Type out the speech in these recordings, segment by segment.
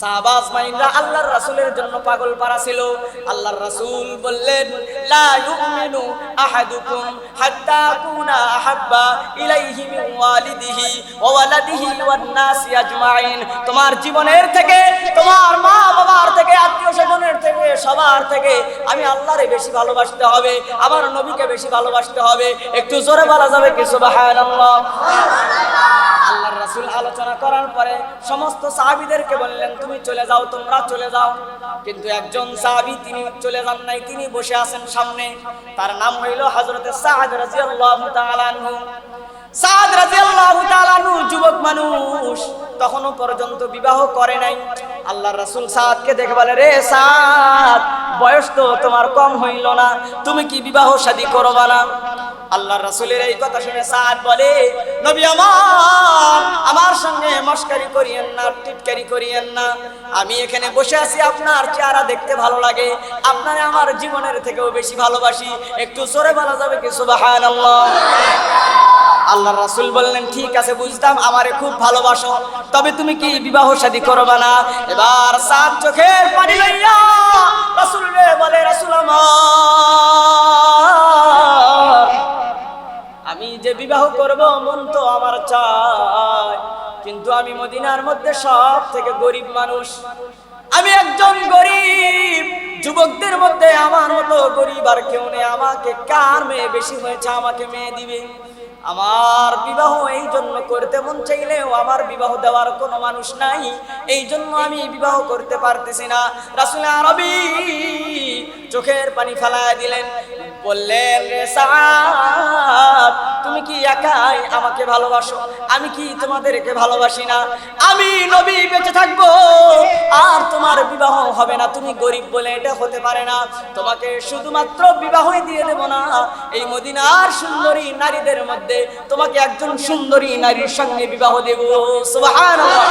সাহাবাজ মাইনরা আল্লাহর রাসূলের জন্য পাগল পারা ছিল। আল্লাহর রাসূল বললেন, লা ইউমিনু আহাদুকুম হাত্তা কুনা আহাব্বা ইলাইহি মিন ওয়ালিদিহি ওয়া ওয়ালাদিহি ওয়ান নাসি আজমাইন। তোমার জীবনের থেকে, তোমার মা বাবার থেকে, আত্মীয় স্বজনের থেকে, সবার থেকে আমি আল্লাহরে বেশি ভালোবাসতে হবে, আমার নবীকে বেশি ভালোবাসতে হবে। একটু জোরে বলা যাবে কি? সুবহানাল্লাহ। আল্লাহর রাসূল আলোচনা করার পরে সমস্ত সাহাবীদেরকে বললেন, তুমি চলে যাও, তোমরা চলে যাও। কিন্তু একজন সাহাবী, তিনি চলে যান নাই, তিনি বসে আছেন সামনে। তার নাম হইল হযরতে সাদ রাদিয়াল্লাহু তাআলা আনহু। সাদ রাদিয়াল্লাহু তাআলা আনহু যুবক মানুষ, তখনও পর্যন্ত বিবাহ করে নাই। আল্লাহর রাসূল সাদকে দেখে বলে, রে সাদ বয়স তো তোমার কম হইল না, তুমি কি বিবাহ শাদী করবা না? আল্লাহর রাসূলের এই কথা শুনে সাদ বলে, নবী আমার আমার সঙ্গে মস্কারি করিয়েন না, টিটকারি করিয়েন না। আমি এখানে বসে আছি, আপনার চেহারা দেখতে ভালো লাগে। আপনারে আমার জীবনের থেকেও বেশি ভালোবাসি। একটু জোরে বলা যাবে কি? সুবহানাল্লাহ। আল্লাহ রাসূল বললেন, ঠিক আছে, বুঝতাম, আমারে খুব ভালোবাসো। তবে তুমি কি বিবাহ শাদী করবা না? এবার সাত চোখের পানি লইয়া রাসূল বলে, রাসূল আমার আমি যে বিবাহ করব, মন তো আমার চায়। কিন্তু আমি মদিনার মধ্যে সব থেকে গরিব মানুষ। আমি একজন গরিব, যুবকদের মধ্যে আমার মতো গরিব আর কেউ নেই। আমাকে কার মেয়ে বেশি হয়েছে, আমাকে মেয়ে দিবে? আমার বিবাহ এই জন্য করতে মন চাইলেও আমার বিবাহ দেওয়ার কোনো মানুষ নাই। এই জন্য আমি বিবাহ করতে পারতেছি না। রাসুল আরবি চোখের পানি ফেলায় দিলেন। বললেন, রে সাদ তুমি কি একাই আমাকে ভালোবাসো? আমি কি তোমাদেরকে ভালোবাসি না? আমি নবী বেঁচে থাকব, আর তোমার বিবাহ হবে না। তুমি গরিব বলে এটা হতে পারে না। তোমাকে শুধুমাত্র বিবাহই দিয়ে দেব না। এই মদিনার সুন্দরী নারীদের মধ্যে তোমাকে একজন সুন্দরী নারীর সঙ্গে বিবাহ দেব। সুবহানাল্লাহ।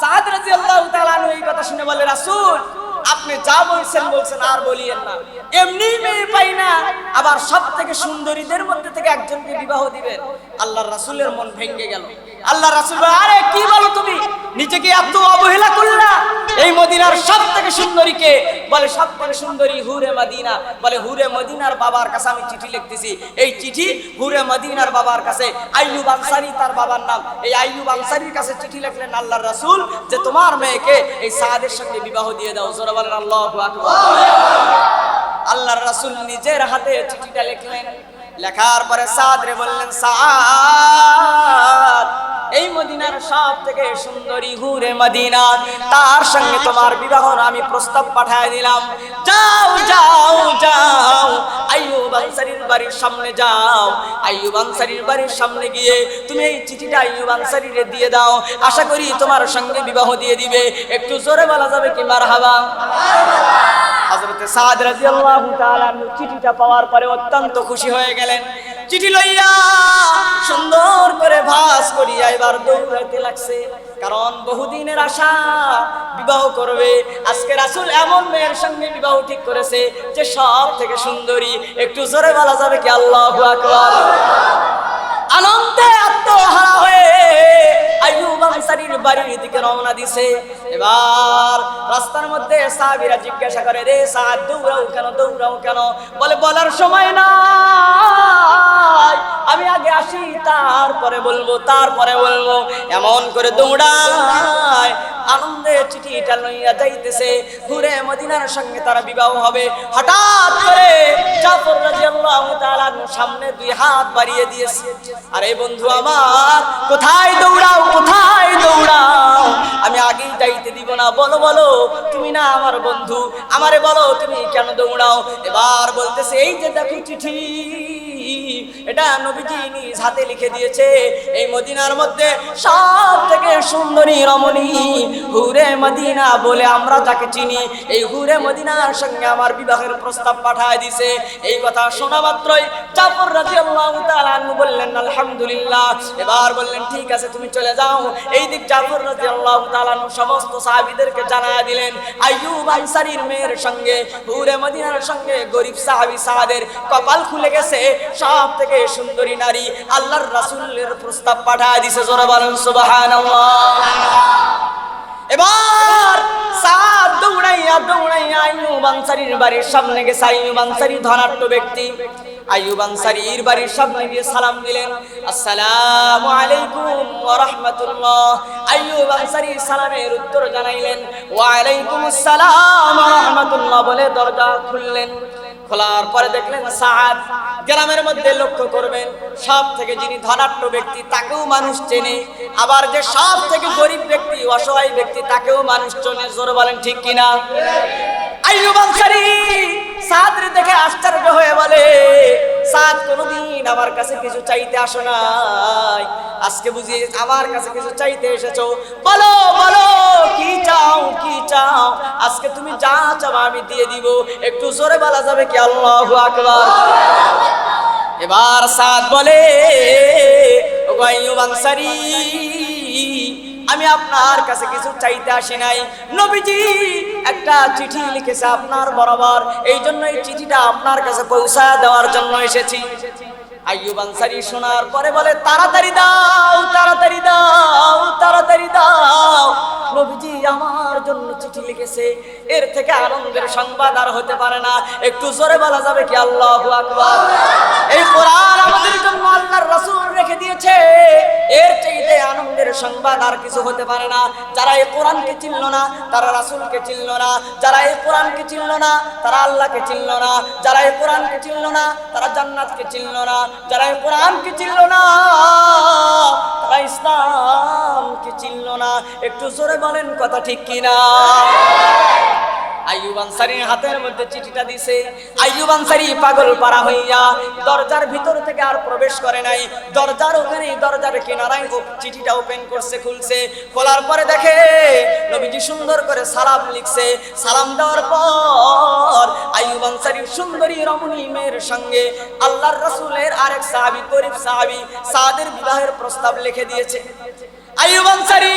সাদ রাদিয়াল্লাহু তাআলা এই কথা শুনে বলে রাসূল আপনি যা বলছেন বলছেন, আর বলিয়েন না। এমনি মেয়ে পাই না। আবার সব থেকে সুন্দরীদের মধ্যে থেকে একজনকে বিবাহ দিবেন। আল্লাহর রাসুলের মন ভেঙে গেল। আল্লাহ রাসূল আরে, কি বলো তুমি? নিজেকে এত অবহেলা করলা এই মদিনার সব থেকে সুন্দরীকে বলে সব থেকে সুন্দরী হুরে মদিনা। বলে, হুরে মদিনার বাবার কাছে আমি চিঠি লিখতেছি। এই চিঠি হুরে মদিনার বাবার কাছে, আইয়ুব আনসারী তার বাবার নাম। এই আইয়ুব আনসারীর কাছে চিঠি লিখলেন আল্লাহর রাসূল যে, তোমার মেয়েকে এই সাদের সঙ্গে বিবাহ দিয়ে দাও। জোরে বলেন, আল্লাহু আল্লাহর রাসূল নিজের হাতে চিঠিটা লিখলেন। লেখার পরে সাদ রে বললেন, সাদ এই মদিনার সব থেকে সুন্দরী হুরে মদিনা, তার সঙ্গে তোমার বিবাহর আমি প্রস্তাব পাঠায় দিলাম। যাও যাও যাও, আইয়ুব আনসারীর বাড়ির সামনে যাও। আইয়ুব আনসারীর বাড়ির সামনে গিয়ে তুমি এই চিঠিটা আইয়ুব আনসারীরে দিয়ে দাও। আশা করি তোমার সঙ্গে বিবাহ দিয়ে দিবে। একটু জোরে বলা যাবে কি? মারহাবা। হযরতে সাদ রাদিয়াল্লাহু তাআলা চিঠিটা পাওয়ার পরে অত্যন্ত খুশি হয়ে গেলেন। চিঠি লইয়া সুন্দর করে ভাস করিয়া এবার দৌড়াইতে লাগছে। কারণ বহুদিনের আশা বিবাহ করবে। আজকে রাসুল এমন মেয়ের সঙ্গে বিবাহ ঠিক করেছে যে সব থেকে সুন্দরী। একটু জোরে বলা যাবে কি? আল্লাহ আনন্দে আত্মহারা দিকে রওনা দিছে। এবার রাস্তার মধ্যে সাহাবিরা জিজ্ঞাসা করে, রে সাহাব, দৌড়াও কেন দৌড়াও কেন? বলে, বলার সময় না আমি আগে আসি, তারপরে বলব তারপরে বলব। এমন করে দৌড়ায়। আনন্দে চিঠিটা লইয়া যাইতেছে। ঘুরে মদিনার সঙ্গে তারা বিবাহ হবে। হঠাৎ করে জাফর রাদিয়াল্লাহু তাআলা সামনে দুই হাত বাড়িয়ে দিয়েছে। আরে বন্ধু আমার, কোথায় দৌড়াও কোথায় দৌড়াও? আমি আগেই যাইতে দিব না। বলো বলো, তুমি না আমার বন্ধু। আমারে বলো, তুমি কেন দৌড়াও? এবার বলতেছে, এই যে দেখো চিঠি। এটা নবীজি নিজ হাতে লিখে দিয়েছে। এই মদিনার মধ্যে সব থেকে সুন্দরী রমণী হুরে মদিনা বলে আমরা যাকে চিনি। এই হুরে মদিনার সঙ্গে আমার বিবাহের প্রস্তাব পাঠায় দিছে। এই কথা শোনা মাত্রই রাদিয়াল্লাহু তাআলা আনহু বললেন, আলহামদুলিল্লাহ। এবার বললেন, ঠিক আছে, তুমি চলে যাও। এই দিক রাদিয়াল্লাহু তাআলা আনহু সমস্ত সাহাবীদেরকে জানায় দিলেন, আইয়ুব আনসারীর মেয়ের সঙ্গে, হুরে মদিনার সঙ্গে গরিব সাহাবী সাহাদের কপাল খুলে গেছে। সব থেকে সুন্দরী নারী আল্লাহর রাসূলের প্রস্তাব পাঠায় দিছে, জোরে বলেন এবার দৌড়াইয়া আইয়ুব আনসারীর বাড়ির সামনে গেছে। আইয়ুব আনসারী ধনাঢ্য ব্যক্তি। আইয়ুব আনসারীর বাড়ির সামনে গিয়ে সালাম দিলেন। আসসালামু আলাইকুম ওয়া রাহমাতুল্লাহ। আইয়ুব সালামের উত্তর জানাইলেন। ওয়া আলাইকুম আসসালাম ওয়া বলে দরজা খুললেন। খোলার পরে দেখলেন সাদ গ্রামের মধ্যে লক্ষ্য করবেন সব থেকে যিনি ধনাঢ্য ব্যক্তি তাকেও মানুষ চেনে, আবার যে সব থেকে গরিব ব্যক্তি, অসহায় ব্যক্তি তাকেও মানুষ চেনে। জোর বলেন ঠিক কিনা? আইয়ুব আনসারী সাদরে দেখে আশ্চর্য হয়ে বলে সাদ কোনোদিন আমার কাছে কিছু চাইতে আসো নাই। আজকে বুঝি আমার কাছে কিছু চাইতে এসেছ। বলো বলো, কি চাও কি চাও? আজকে তুমি যা চাও আমি দিয়ে দিব। একটু জোরে বলা যাবে কি? আল্লাহু আকবার। এবার সাদ বলে ও আইয়ুব আনসারী আমি আপনার কাছে কিছু চাইতে আসি নাই। নবীজি একটা চিঠি লিখেছে আপনার বরাবর। এই জন্য এই চিঠিটা আপনার কাছে পৌঁছা দেওয়ার জন্য এসেছি। পরে বলে, তাড়াতাড়ি দাও তাড়াতাড়ি দাও তাড়াতাড়ি দাও। নবীজি আমার জন্য চিঠি লিখেছে। এর থেকে সংবাদ আর হতে পারে না। একটু জোরে বলা যাবে কি? আল্লাহু এই কোরআন আমাদের জন্য আল্লাহর রেখে দিয়েছে। এর চাইতে সংবাদ আর কিছু হতে পারে না। যারা এই কোরআনকে চিনল না, তারা রাসুলকে চিনল না। যারা এই কোরআনকে চিনল না, তারা আল্লাহকে চিনল না। যারা এই কোরআনকে চিনল না, তারা জান্নাতকে চিনল না। যারা এই কোরআনকে চিনল না, তারা ইসলামকে চিনল না। একটু জোরে বলেন কথা ঠিক কিনা? আইয়ুব আনসারীর হাতের মধ্যে চিঠিটা আনসারী দরজার ভিতর থেকে আর প্রবেশ করে নাই। দরজার দরজার চিঠিটা ওপেন করছে, খুলছে। খোলার পরে দেখে সুন্দর করে সালাম লিখছে। সালাম দেওয়ার পর আইয়ুব আনসারীর সুন্দরী রমণী মেয়ের সঙ্গে আল্লাহর রাসূলের আরেক সাহাবী, গরিব সাদের বিবাহের প্রস্তাব লিখে দিয়েছে। আইয়ুব আনসারী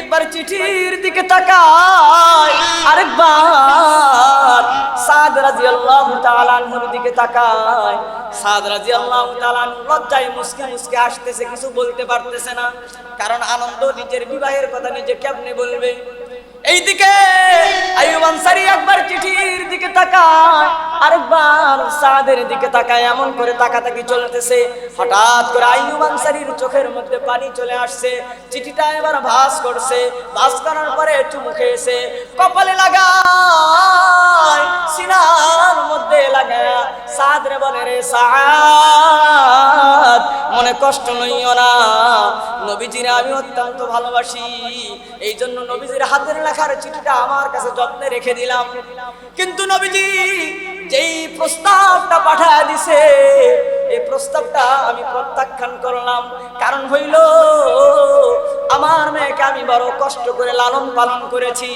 একবার চিঠির দিকে তাকায়, আরেকবার সাদ রাদিয়াল্লাহু তাআলা আনহুর দিকে তাকায়। সাদ রাদিয়াল্লাহু তাআলা লজ্জায় মুসকে মুসকে আসতেছে কিছু বলতে পারতেছে না। কারণ আনন্দ নিজের বিবাহের কথা নিজে কেমনে বলবে? এইদিকে একবার চিঠির দিকে তাকায় এমন করে তাকাতাকি হঠাৎ করে চোখের মধ্যে পানি চলে আসছে, চিঠিটা এবার করছে। করার পরে চুমু খেয়েছে। কপালে লাগা লাগায় সাদরে বলে রে সাদ, মনে কষ্ট নইও না। নবীজির আমি অত্যন্ত ভালোবাসি। এই জন্য নবীজির হাতের লেখার চিঠিটা আমার কাছে যত্নে রেখে দিলাম। কিন্তু নবীজি যেই প্রস্তাবটা পাঠায় দিছে, এই প্রস্তাবটা আমি প্রত্যাখ্যান করলাম। কারণ হইল, আমার মেয়েকে আমি বড় কষ্ট করে লালন পালন করেছি।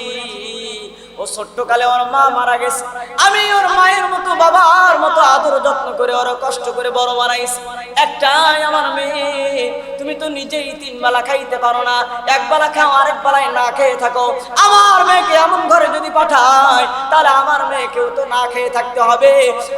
ও ছোট্টকালে ওর মা মারা গেছে। আমি ওর মায়ের মতো, বাবার মতো আদর যত্ন করে, ওর কষ্ট করে বড় বানাইছি একটাই আমার মেয়ে তুমি তো নিজেই তিন বেলা খাইতে পারো না, এক বেলা খাও, আরেক বেলায় না খেয়ে থাকো। আমার মেয়েকে এমন ঘরে যদি পাঠায়, তাহলে আমার মেয়েকেও তো না খেয়ে থাকতে হবে।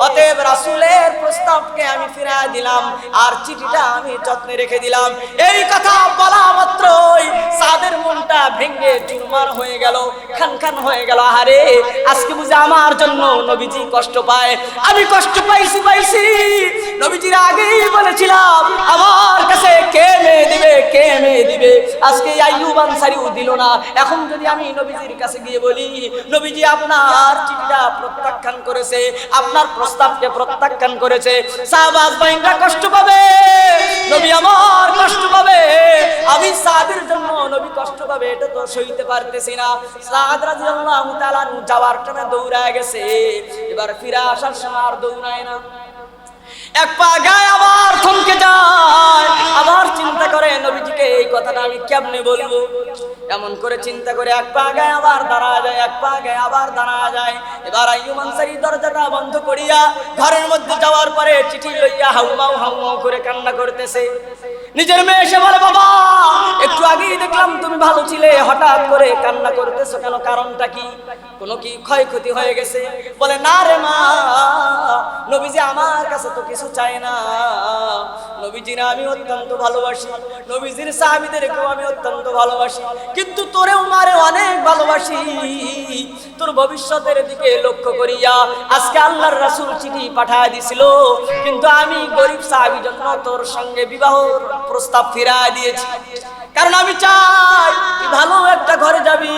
অতএব রাসূলের প্রস্তাবকে আমি ফিরায় দিলাম, আর চিঠিটা আমি যত্নে রেখে দিলাম। এই কথা বলা মাত্রই সাদের মনটা ভেঙে চুরমার হয়ে গেল খান খান হয়ে গেল। আহারে, আজকে বুঝে আমার জন্য নবীজি কষ্ট পায়? আমি কষ্ট পাইছি পাইছি। নবীজির আগেই বলেছিলাম, আমার কাছে কে মেয়ে দিবে কে মেয়ে দিবে? আজকে আইয়ুব আনসারিও দিল না। এখন যদি আমি নবীজির কাছে গিয়ে বলি, নবীজি, আপনার চিঠিটা প্রত্যাখ্যান করেছে, আপনার প্রস্তাবকে প্রত্যাখ্যান করেছে। সাহাবাজ বাইনরা কষ্ট পাবে, নবী আমার কষ্ট পাবে। আমি সাদের জন্য নবী কষ্ট পাবে, এটা তো সইতে পারতেছি না। সাদ রাদিয়াল্লাহু তাআলা যাওয়ার টানে দৌড়ায় গেছে। এবার ফিরে আসার সময় আর দৌড়ায় না। এক পা গায়ে আবার থমকে যায়। আবার চিন্তা করে, নবীজিকে এই কথাটা আমি কেমনে বলব? এমন করে চিন্তা করে এক পা গায়ে আবার দাঁড়া যায়, এক পা গায়ে আবার দাঁড়া যায়। এবার আইয়ুব আনসারী দরজাটা বন্ধ করিয়া ঘরের মধ্যে যাওয়ার পরে চিঠি লইয়া হাউমাউ হাউমাউ করে কান্না করতেছে। নিজের মেয়ে এসে বলে, বাবা, একটু আগেই দেখলাম তুমি ভালো ছিলে। হঠাৎ করে কান্না করতেছো কেন? কারণটা কি? কোনো কি ক্ষয়ক্ষতি হয়ে গেছে? বলে, না রে মা, নবীজি আমার কাছে তো কিছু চায় না। নবীজির আমি অত্যন্ত ভালোবাসি। নবীজির সাহাবিদেরকেও আমি অত্যন্ত ভালোবাসি। কিন্তু তোরেও মারে অনেক ভালোবাসি। তোর ভবিষ্যতের দিকে লক্ষ্য করিয়া আজকে আল্লাহর রাসূল চিঠি পাঠায় দিছিল। কিন্তু আমি গরিব সাহাবী জন্য তোর সঙ্গে বিবাহর প্রস্তাব ফিরায় দিয়েছি। কারণ আমি চাই ভালো একটা ঘরে যাবি।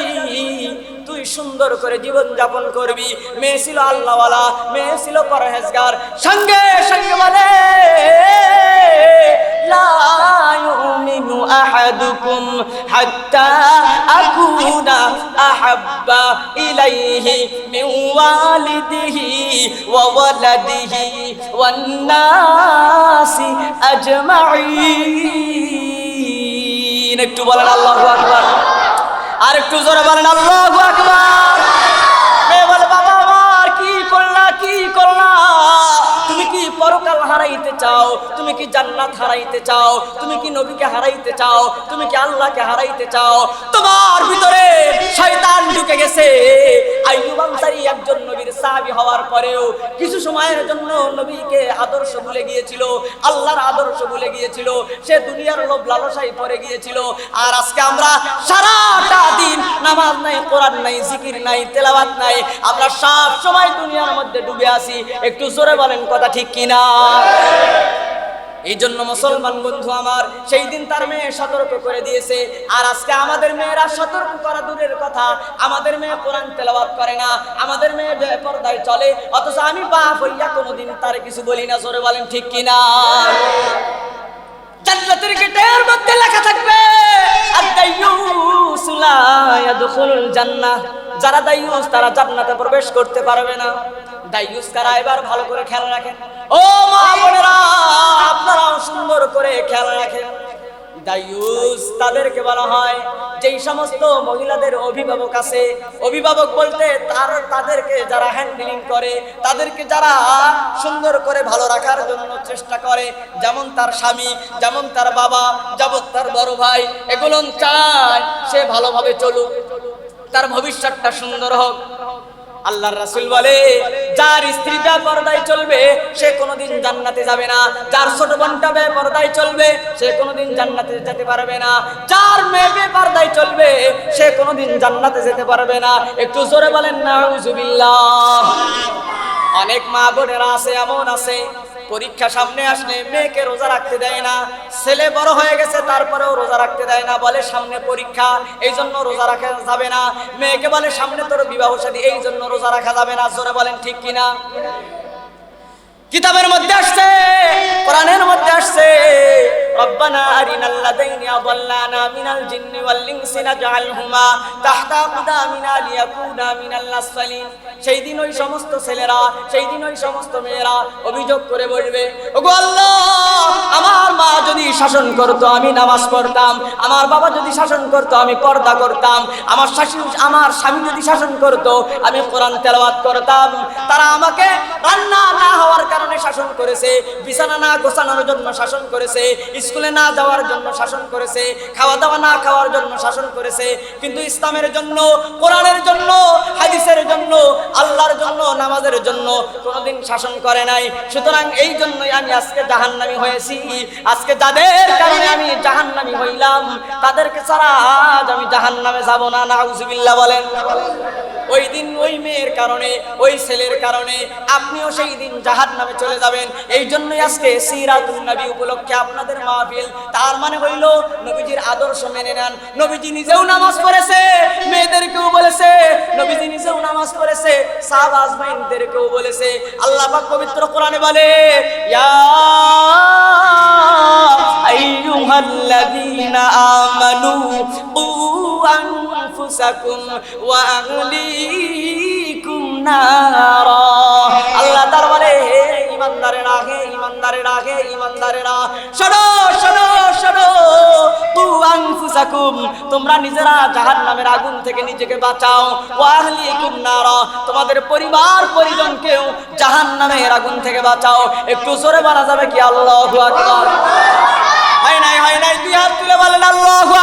তুই সুন্দর করে জীবন যাপন করবি। মেয়ে ছিল আল্লাহওয়ালা, মেয়ে ছিল পরহেজগার। সঙ্গে সঙ্গে বলে আকুনা আহাব্বা ইলাইহি মিন ওয়ালিদিহি ওয়া ওয়ালাদিহি ওয়ান নাসি আজমাইন একটু বলেন, আল্লাহু আর একটু জোরে বলেন, আল্লাহ বাবা, আমার কি করলা কি করলা? তুমি কি পরকাল হারাইতে চাও? তুমি কি জান্নাত হারাইতে চাও? তুমি কি নবীকে হারাইতে চাও? তুমি কি আল্লাহকে হারাইতে চাও? তোমার ভিতরে শয়তান ঢুকে গেছে। আইয়ুব আনসারী একজন নবীর সাহাবী হওয়ার পরেও কিছু সময়ের জন্য নবীকে আদর্শ ভুলে গিয়েছিল, আল্লাহর আদর্শ ভুলে গিয়েছিল, সে দুনিয়ার লোভ লালসায় পড়ে গিয়েছিল। আর আজকে আমরা সারাটা দিন নামাজ নাই, কোরআন নাই, জিকির নাই তেলাবাত নাই, আমরা সব সময় দুনিয়ার মধ্যে ডুবে আসি একটু জোরে বলেন কথা ঠিক কিনা? এই জন্য মুসলমান বন্ধু আমার, সেই দিন তার মেয়ে সতর্ক করে দিয়েছে। আর আজকে আমাদের মেয়েরা সতর্ক করা দূরের কথা। আমাদের মেয়ে কোরআন তেলাওয়াত করে না, আমাদের মেয়ে বেপরদায় চলে। অথচ আমি বাপ হইয়া কোনোদিন তার কিছু বলি না, জোরে বলেন ঠিক কিনা? জান্নাতের গেটের মধ্যে লেখা থাকবে যারা দাইয়ুস তারা জান্নাতে প্রবেশ করতে পারবে না। দাইয়ুস কারা এবার ভালো করে খেয়াল রাখেন। ও মা বোনেরা, আপনারাও সুন্দর করে খেয়াল রাখেন। দায়ুস তাদেরকে বলা হয়, যেই সমস্ত মহিলাদের অভিভাবক আছে, অভিভাবক বলতে তার তাদেরকে যারা হ্যান্ডেলিং করে, তাদেরকে যারা সুন্দর করে ভালো রাখার জন্য চেষ্টা করে, যেমন তার স্বামী, যেমন তার বাবা যেমন তার বড় ভাই, এগুলো চায় সে ভালোভাবে চলুক, তার ভবিষ্যৎটা সুন্দর হোক। আল্লাহর রাসুল বলে, যার স্ত্রীটা পর্দায় চলবে, সে কোনোদিন জান্নাতে যাবে না। যার ছোট বোনটা পর্দায় চলবে, সে কোনোদিন জান্নাতে যেতে পারবে না। যার মেয়ে পর্দায় চলবে, সে কোনোদিন জান্নাতে যেতে পারবে না। একটু জোরে বলেন নাউযুবিল্লাহ অনেক মা বোনেরা আছে, এমন আছে। পরীক্ষা সামনে আসলে মেয়েকে রোজা রাখতে দেয় না, ছেলে বড় হয়ে গেছে, তারপরেও রোজা রাখতে দেয় না, বলে সামনে পরীক্ষা, এই জন্য রোজা রাখা যাবে না। মেয়েকে বলে, সামনে তোর বিবাহ সাদী, এই জন্য রোজা রাখা যাবে না। জোরে বলেন, ঠিক কিনা? কিতাবের মধ্যে আসছে, কোরআনের মধ্যে আসছে আদাল্লানা মিনাল জিন্নি ওয়াল ইনসি নাজআলহুমা তাহতা আকদামিনা লিয়াকুনা মিনাল আসফালিন। সেই দিন ওই সমস্ত ছেলেরা, সেই দিন ওই সমস্ত মেয়েরা অভিযোগ করে বলবে আমার মা যদি শাসন করতো, আমি নামাজ পড়তাম। আমার বাবা যদি শাসন করতো, আমি পর্দা করতাম। আমার শাশুড়ি আমার স্বামী যদি শাসন করতো, আমি কোরআন তেলাওয়াত করতাম। তারা আমাকে রান্না না হওয়ার কারণে শাসন করেছে, বিছানা না গোছানোর জন্য শাসন করেছে, স্কুলে না যাওয়ার জন্য শাসন করেছে খাওয়া দাওয়া না খাওয়ার জন্য শাসন করেছে, কিন্তু ইসলামের জন্য, কোরআনের জন্য, হাদিসের জন্য, আল্লাহর জন্য, নামাজের জন্য কোনোদিন শাসন করে নাই। সুতরাং এই জন্যই আমি আজকে জাহান্নামি হয়েছি। আজকে যাদের কারণে আমি জাহান্নামি হইলাম, তাদেরকে ছাড়া আজ আমি জাহান্নামে যাব না। নাউজুবিল্লাহ বলেন। ওই দিন ওই মেয়ের কারণে, ওই ছেলের কারণে আপনিও সেই দিন জাহান নামে চলে যাবেন। এই জন্যই আজকে সিরাতুল নবী উপলক্ষে আপনাদের মাহফিল, তার মানে হইল নবীজির আদর্শ মেনে নেন। নবীজি নিজেও নামাজ পড়েছে, মেয়েদেরকেও বলেছে। নবীজি নিজেও নামাজ পড়েছে, সাহাব আজমাইনদেরকেও বলেছে। আল্লাহ পাক পবিত্র কোরআনে বলে, ইয়া আইয়ুহাল্লাযীনা আমানু আনফুসাকুম ওয়া আহলিকুম নারা। আল্লাহ দরবারে হে ইমানদারেরা হে ইমানদারেরা হে ইমানদারেরা, শোনো শোনো শোনো। তু আনফুসাকুম আগুন থেকে নিজেকে বাঁচাও। ওয়া আহলিকুম নারা, তোমাদের পরিবার, পরিজনকেও জাহান্নামের আগুন থেকে বাঁচাও। একটু জোরে বলা যাবে কি? আল্লাহু আকবার। হয় নাই হয় নাই, দুই হাত তুলে বলেন, আল্লাহু